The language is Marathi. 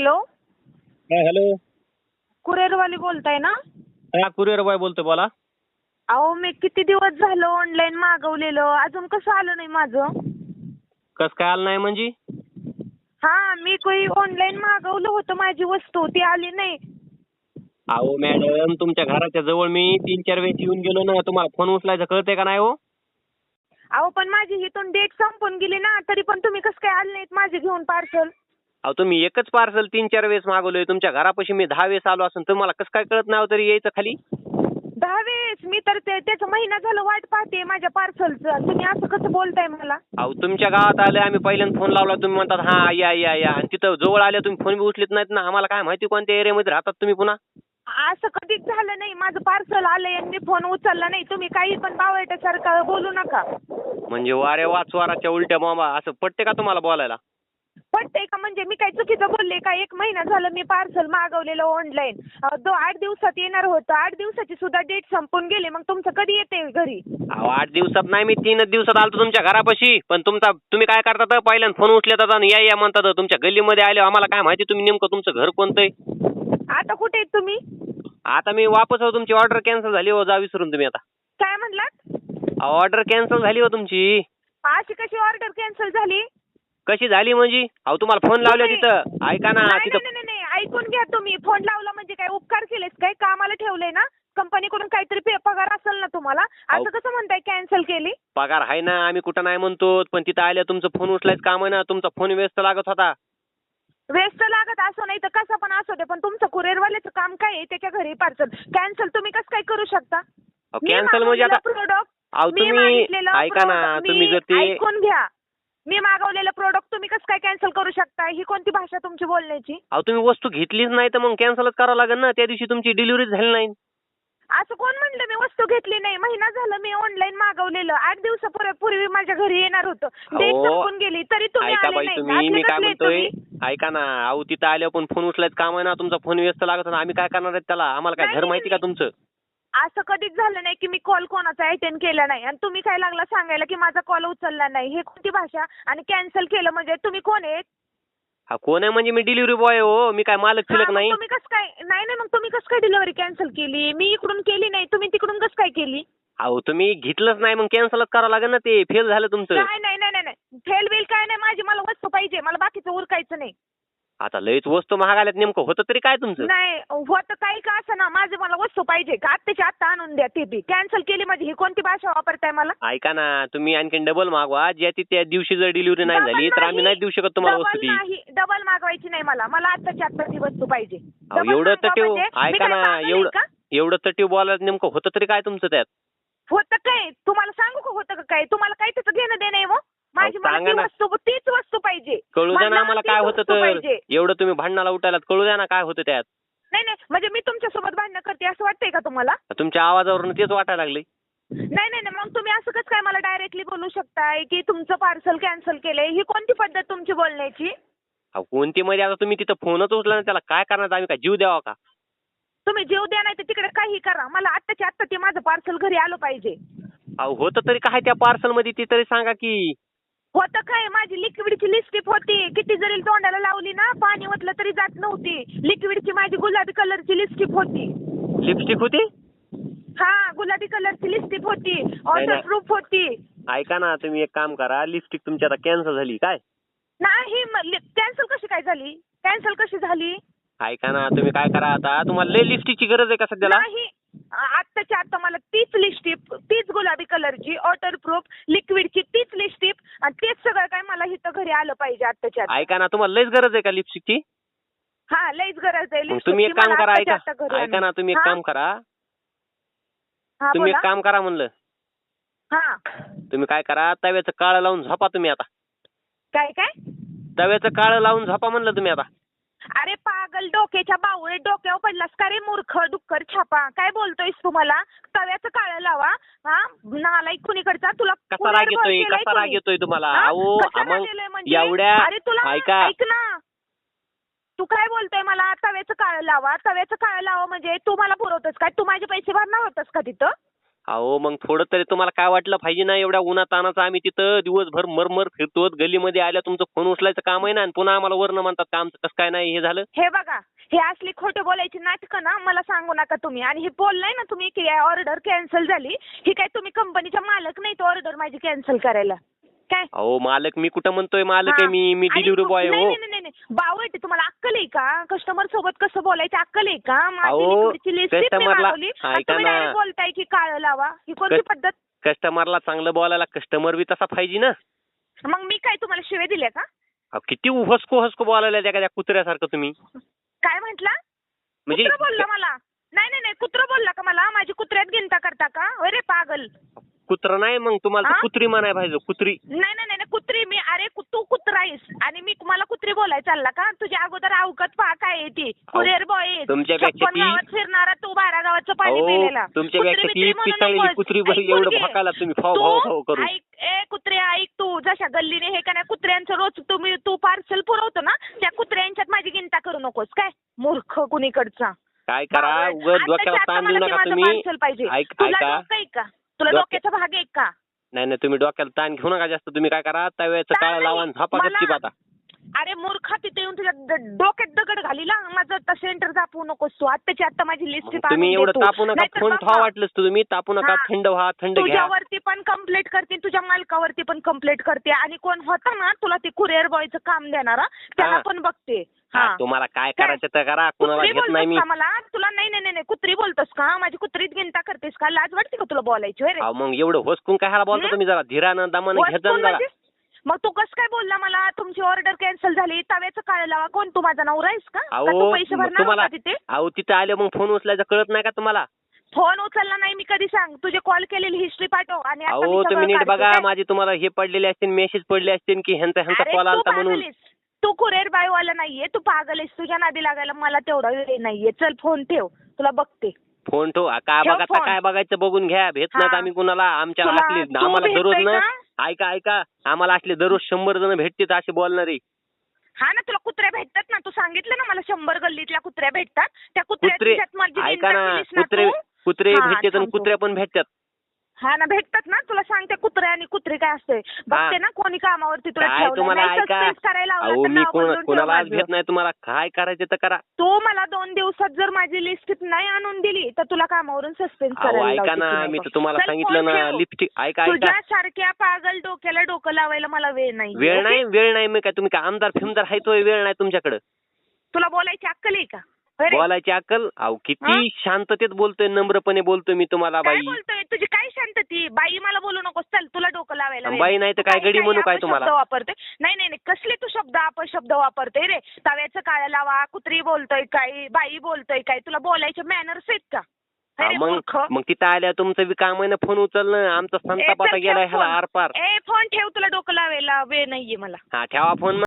हॅलो. हा हॅलो. कुरिअरवाली बोलताय ना? हा कुरिअर बॉय बोलतो बोला. अहो मी किती दिवस झालं ऑनलाईन मागवलेलं. अजून कसं आलं नाही माझं? कस काय आलं नाही म्हणजे? हा मी काही ऑनलाईन मागवलं होतं माझी वस्तू ती आली नाही. अहो मॅडम तुमच्या घराच्या जवळ मी तीन चार वेळेस येऊन गेलो ना तुम्हाला फोन उचलायचं कळतंय का नाही हो? अहो पण माझी इथून डेट संपून गेली ना तरी पण तुम्ही कसं काय आले नाहीत माझे घेऊन पार्सल अहो तुम्ही एकच पार्सल तीन चार वेळेस मागवलंय. तुमच्या घरापाशी मी दहा वेळेस आलो असून तुम्हाला कसं काय कळत नाही तरी यायचं खाली? दहा वेळेस? मी तर ते त्याचा महिना झालं वाट पाहते माझ्या पार्सलचं तुम्ही असं कसं बोलताय मला? अहो तुमच्या गावात आले आम्ही पहिल्यांदा फोन लावला. तुम्ही म्हणतात हा या या या. आणि तिथं जवळ आले तुम्ही फोन बी उचलत नाहीत ना. आम्हाला काय माहिती कोणत्या एरियामध्ये राहतात तुम्ही पुन्हा? असं कधीच झालं नाही. माझं पार्सल आलंय आणि मी फोन उचलला नाही. तुम्ही काही पण बावळट्यासारखं बोलू नका. म्हणजे वाऱ्या वाचवाराच्या उलट्या बॉम्बा असं पटते का तुम्हाला बोलायला? पटतंय का म्हणजे मी काय चुकीचं बोलले का? एक महिना झालं मी पार्सल मागवलेलं ऑनलाईन दो आठ दिवसात येणार होतं आठ दिवसाची सुद्धा डेट संपून गेली. मग तुमचं कधी येते घरी? अहो आठ दिवसात नाही मी तीनच दिवसात आलतो तुमच्या घरापाशी. पण तुमचा तुम्ही काय करतात? पहिल्यांदा फोन उचलतात आणि या या म्हणतात तुमच्या गल्लीमध्ये आले आम्हाला काय माहिती तुम्ही नेमकं तुमचं घर कोणतं आहे? आता कुठे आहेत तुम्ही? आता मी वापस हो तुमची ऑर्डर कॅन्सल झाली हो जा विसरून तुम्ही आता. काय म्हणलात? ऑर्डर कॅन्सल झाली हो तुमची. अशी कशी ऑर्डर कॅन्सल झाली? कशी झाली म्हणजे? अहो तुम्हाला फोन लावले तिथं. ऐका ना नाही तिथं नाही नाही नाही ऐकून घ्या तुम्ही. फोन लावला म्हणजे काय उपकार केलेस काय? कामाला ठेवलंय ना? कंपनीकडून काहीतरी पे- पगार असेल ना तुम्हाला? अहो. असं कसं म्हणताय कॅन्सल केली? पगार आहे ना आम्ही कुठं नाही म्हणतो. पण तिथं आल्या तुमचं फोन उचलायचं काम आहे ना तुमचा फोन व्यस्त लागत होता. वेस्ट लागत असो नाही तर कसं पण असू दे पण तुमचं कुरिअरवाल्याचं काम काय आहे? त्याच्या घरी पार्सल. कॅन्सल तुम्ही कसं काय करू शकता? कॅन्सल म्हणजे आता प्रोडक्ट अहो तुम्ही ऐका ना तुम्ही जर ते ऐकून घ्या. मी मागवलेलं प्रोडक्ट तुम्ही कसं काय कॅन्सल करू शकता ही कोणती भाषा तुमची बोलण्याची? अहो तुम्ही वस्तू घेतलीच नाही तर मग कॅन्सलच करावं लागेल ना? त्या दिवशी तुमची डिलिव्हरी झाली नाही. असं कोण म्हणलं? मी वस्तू घेतली नाही. महिना झालं मी ऑनलाईन मागवलेलं. आठ दिवसापूर्वी माझ्या घरी येणार होतं. डेट अहो, संपून गेली. तरी तुम्ही ऐका आले बाई नाही. तुम्ही असले मी काय कसले म्हणतोय? तुम्ही? ऐका ना. अहो तिथं आल्यावर पण फोन उचलायचं काम आहे ना. तुमचा फोन व्यस्त लागत होता. आम्ही काय करणार आहे त्याला? आम्हाला काय घर नाही, माहिती का नाही. तुमचं? असं कधीच झालं नाही की मी कॉल कोणाचा अटेंड केला नाही. आणि तुम्ही काय लागला सांगायला की माझा कॉल उचलला नाही? हे कोणती भाषा? आणि कॅन्सल केलं म्हणजे तुम्ही कोण आहेत? हा कोण आहे म्हणजे मी डिलिव्हरी बॉय हो. मी काय मालक हा, मग नाही. तुम्ही कसं काय नाही नाही मग तुम्ही कसं काय डिलिव्हरी कॅन्सल केली? मी इकडून केली नाही. तुम्ही तिकडून कसं काय केली? अहो तुम्ही घेतलंच नाही मग कॅन्सलच करावं लागेल ना ते. फेल झालं तुमचं. नाही नाही नाही, नाही फेल बिल काय नाही. माझी मला वस्तू पाहिजे. मला बाकीचं उरकायचं नाही. आता लयच वस्तू महाग आल्यात नेमकं होतं तरी काय तुमचं? नाही होतं काही का असं ना माझे मला वस्तू पाहिजे का? आत्ताची आत्ता आणून द्या ते बी. कॅन्सल केली माझी ही कोणती भाषा वापरताय मला? ऐका ना तुम्ही आणखीन डबल मागवा. ज्या ती त्या दिवशी जर डिलिव्हरी नाही झाली तर आम्ही नाही. देऊ शकत तुम्हाला वस्तू डबल ती नाही. डबल मागवायची नाही मला. मला आत्ताची आत्ता ती वस्तू पाहिजे. अहो, Double एवढं मागवा तटीव म्हणजे मी ऐका काय ना पागल आहे एवढं का? एवढं तटीव बोलायला नेमकं होतं तरी काय तुमचं त्यात? होतं काय? तुम्हाला सांगू का होतं का काय? तुम्हाला काय त्याचं घेणं देणं आहे मग? माझी अहो, मला सांगा ती ना. वस्तू तीच वस्तू पाहिजे. कळू द्या ना मला आम्हाला तीच काय होतं वस्तू तर. पाहिजे. एवढं तुम्ही भांडणाला उठायला कळू द्या ना काय होतं त्यात. नाही नाही म्हणजे मी तुमच्यासोबत भांडणं करते असं वाटतंय का तुम्हाला? तुमच्या आवाजावरून तेच वाटायला लागले नाही नाही नाही मग तुम्ही असं कसं काय मला डायरेक्टली बोलू शकताय की तुमचं पार्सल कॅन्सल केलंय? ही कोणती पद्धत तुमची बोलण्याची? अहो कोणती मध्ये? आता तुम्ही तिथं फोनच उचला ना त्याला काय करणार? आम्ही काय जीव द्यावा का? तुम्ही जीव द्या नाही तर तिकडे काही करा. मला आत्ताच्या आत्ता ते माझं पार्सल घरी आलं पाहिजे. अहो होतं तरी काय त्या पार्सलमध्ये? ती तरी सांगा की होतं काय? माझी लिक्विडची लिस्टिप होती. किती जरी तोंडाला लावली ना पाणी ओतलं तरी जात नव्हती. लिक्विडची माझी गुलाबी कलरची लिस्टिप होती. लिपस्टिक होती? हा गुलाबी कलरची लिस्टिप होती. ऑर्डर नाही. प्रूफ होती. ऐका ना तुम्ही एक काम करा. लिपस्टिक तुमची आता कॅन्सल झाली काय? नाही कॅन्सल कशी काय झाली? कॅन्सल कशी झाली? ऐका ना तुम्ही काय करा आता? तुम्हाला लय लिपस्टिकची गरज आहे का सध्याला? नाही आत्ताच्या आत्ता मला तीच लिस्टिप तीच गुलाबी कलरची ऑर्डर प्रूफ लिक्विडची तीच लिस्टिप आणि तेच सगळं काय मला इथं घरी आलं पाहिजे आत्ताच्या आत्ता. ऐका ना तुम्हाला लयच गरज आहे का लिपस्टिकची हा लईच गरज आहे मग तुम्ही एक. काम करा ऐका ऐका. ना तुम्ही एक? काम करा तुम्ही. एक काम करा म्हणलं हा तुम्ही काय करा तव्याचं काळं लावून झोपा तुम्ही आता काय काय तव्याचं काळं लावून झोपा म्हणलं तुम्ही आता अरे पागल डोक्याच्या बावळे डोक्यावर पडलास का रे मूर्ख डुक्कर छापा? काय बोलतोयस तू मला तव्याचं काळं लावा. हा? नालाय कुणीकडचा? तुला कसा राग येतोय? कसा राग कुणी? येतोय तुम्हाला? हा? अहो कसा म्हणजे? एवढ्या अरे तुला ऐका. ऐक ना. तू काय बोलतोय मला? तव्याचं काळं लावा. तव्याचं काळं लावा म्हणजे तू मला पुरवतोस काय? तू माझे पैसे भरणार होतास का तिथं? अहो मग थोडं तरी तुम्हाला काय वाटलं पाहिजे ना एवढ्या उन्हातानाचा आम्ही तिथं दिवसभर मरमर फिरतो गल्लीमध्ये आल्या तुमचं फोन उचलायचं काम आहे ना आणि पुन्हा आम्हाला वरनं म्हणतात का आमचं कसं काय नाही हे झालं? हे बघा हे असली खोटं बोलायची नाटकं ना मला सांगू नका तुम्ही. आणि हे बोललाय ना तुम्ही की ऑर्डर कॅन्सल झाली ही काय तुम्ही कंपनीचा मालक नाही तो ऑर्डर माझी कॅन्सल करायला. काय? अहो मालक मी कुठं म्हणतोय मालक आहे. मी मी डिलिव्हरी बॉय नाही हो. बावट तुम्हाला अक्कल आहे का? कस्टमर सोबत कसं बोलायचं? अक्कल आहे का? माझी अहो, लिक्विडची लिस्ट मी customer ला- मागवली. आणि ऐका तुम्ही ना. direct बोलताय की काळं लावा. ही कोणती कस- पद्धत? कस्टमरला चांगलं बोलायला कस्टमर बी तसा पाहिजे ना. मग मी काय तुम्हाला शिवे दिल्या का? अहो, किती हसको हसको बोलायला त्या त्या कुत्र्यासारखं तुम्ही. काय म्हंटला? म्हणजे कुत्र बोलला मला. नाही नाही नाही. कुत्र बोलला का मला? माझी कुत्र्यात गिनता करता का? अरे पागल. कुत्र नाही मग तुम्हाला तर हा? कुत्री म्हणाय पाहिजे कुत्री. नाही नाही नाही कुत्री मी अरे कु- तू कुत्रा आहेस. आणि मी मला कुत्री बोलाय चालला का? तुझ्या अगोदर अवकत पहा काय आहे ती. कुरिअर बॉय आहे. तुमच्यापेक्षा छप्पन ती- गावात फिरणारा तू बारा गावाचं पाणी अहो पिलेला. तुमच्यापेक्षा कुत्री ती बित्री म्हणू पिसाळलेली नकोस. कुत्री बरी ऐकून एवढं. भकाला तुम्ही फाव तू फाव फाव करून. ऐक ए कुत्रे ऐक तू. जशा गल्लीने हे का नाही कुत्र्यांचं रोज तुम्ही तू पार्सल पुरवतो ना त्या कुत्र्यांच्यात माझी गिनता करू नकोस. काय? मूर्ख कुणीकडचा. काय करा? बावळट. डोक्याला आता ताण देऊ मला ते नका माझं तुम्ही. parcel पाहिजे. ऐक तुला ऐका. डोकं आहे का? तुला डोक्या- डोक्याचा भाग आहे का? नाही नाही तुम्ही डोक्याला ताण घेऊ नका जास्त. तुम्ही काय करा तव्याचं ताण काळ. लावा आणि झोपा गपचीप आता. अरे मूर्खा तिथे येऊन तुझ्या ड- डोक्यात दगड घालीला. माझं आता सेंटर दापवू नकोस तू. आत्ताची आत्ता माझी लिस्ट तुम्ही एवढं तापू नका. फोन ठेवा वाटलंच तुम्ही तापू नका. हा. थंड व्हा थंड घ्या. तुझ्यावरती पण कंप्लेंट करते तुझ्या मालकावरती पण कंप्लेंट करते. आणि कोण होता ना तुला ते कुरिअर बॉयचं काम देणारा त्याला हा. पण बघते. हा, हा. तुम्हाला काय काय? करायचं तर करा. कुणाला कुत्री घेत नाही मी. बोलतोस का मला? तुला नाही नाही नाही नाही, कुत्री बोलतोस का? माझी कुत्रीत गिनता करतेस का? लाज वाटते का तुला बोलायची? होय रे. अहो, मग एवढं होसकून काय ह्याला बोलता हं? तुम्ही जरा? धीरानं दमानं घेत जा वस्तू जरा. म्हणजे? मग तू कस काय बोलला मला? तुमची ऑर्डर कॅन्सल झाली. तव्याचं काळ लावा. कोण तू? माझा नवरा आहेस का? का तू अहो पैसे मग भरणार तुम्हाला होता तिथे? अहो तिथे आले मग फोन उचलायचं कळत नाही का तुम्हाला? फोन उचलला नाही मी कधी सांग? तुझे कॉल केलेली हिस्ट्री पाठव आणि आता मी अहो सगळं तुम्ही नीट काढते, बघा काय? माझे तुम्हाला हे पडलेले असतील मेसेज पडले असतील की ह्यांचा ह्यांचा अरे कॉल तू आलता पागल म्हणून आहेस. तू कुरिअर बायवाला नाहीये. तू पागल आहेस. तुझ्या नादी लागायला मला तेवढा वेळ नाहीये. चल फोन ठेव. तुला बघते. फोन ठेव काय ठेव बघा फोन. काय बघायचं बघून घ्या भेट नाहीत हा. आम्ही कुणाला आमच्या तुला- असले तू आम्हाला दररोज भेटतोय ना? ऐका ऐका आम्हाला असले दररोज शंभर जण भेटतात असे बोलणारे हा ना तुला कुत्र्या भेटतात ना तू सांगितलं ना मला शंभर गल्लीतल्या कुत्र्या भेटतात त्या कुत्रे माझी ऐका ना कुत्रे? कुत्रे हा, भेटतात आणि. कुत्र्या पण भेटतात हा ना भेटतात ना तुला सांगते कुत्रे आणि कुत्री काय असते बघते ना कोणी कामावरती तुला काय ठेवलंय. तुम्हाला नाही ऐका suspense करायला लावलं अहो तर मी नाव कोण बदलून ठेव कोणाला आज माझं. घेत नाही तुम्हाला काय करायचं तर करा तू मला दोन दिवसात जर माझी लिस्ट नाही आणून दिली तर तुला कामावरून अहो करायला ऐका लावते ना मी. तर तुम्हाला चल, सांगितलं फोन ना ठेव. लिपस्टिक ऐका ऐका तुझ्यासारख्या पागल डोक्याला डोकं लावायला मला वेळ नाही वेळ नाही वेळ नाही मी काय तुम्ही काय आमदार फिमदार आहे तो वेळ नाही तुमच्याकडे तुला बोलायची अक्कल आहे का? बोलायची अक्कल? अहो? किती शांततेत बोलतोय नम्रपणे बोलतोय मी तुम्हाला बाई. बोलतोय? तुझी काय शांतती? बाई मला बोलू नकोस. चल तुला डोकं लावायला बाई नाही तर काय गडी म्हणू काय तुम्हाला? वापरते नाही नाही नाही. कसले तू शब्द अपशब्द वापरतोय रे? तव्याचं काळ लावा कुत्री बोलतोय काय बाई बोलतोय काय तुला बोलायचे मॅनर्स आहेत का? हा, मग. मग तिथं आल्या तुमचं बी काम आहे ना फोन उचलणं आमचा ए, संताप चल, आता ठेव गेलाय ह्याला. आरपार. ए फोन ठेव तुला डोकं लावायला वेळ नाहीये मला. हा ठेवा फोन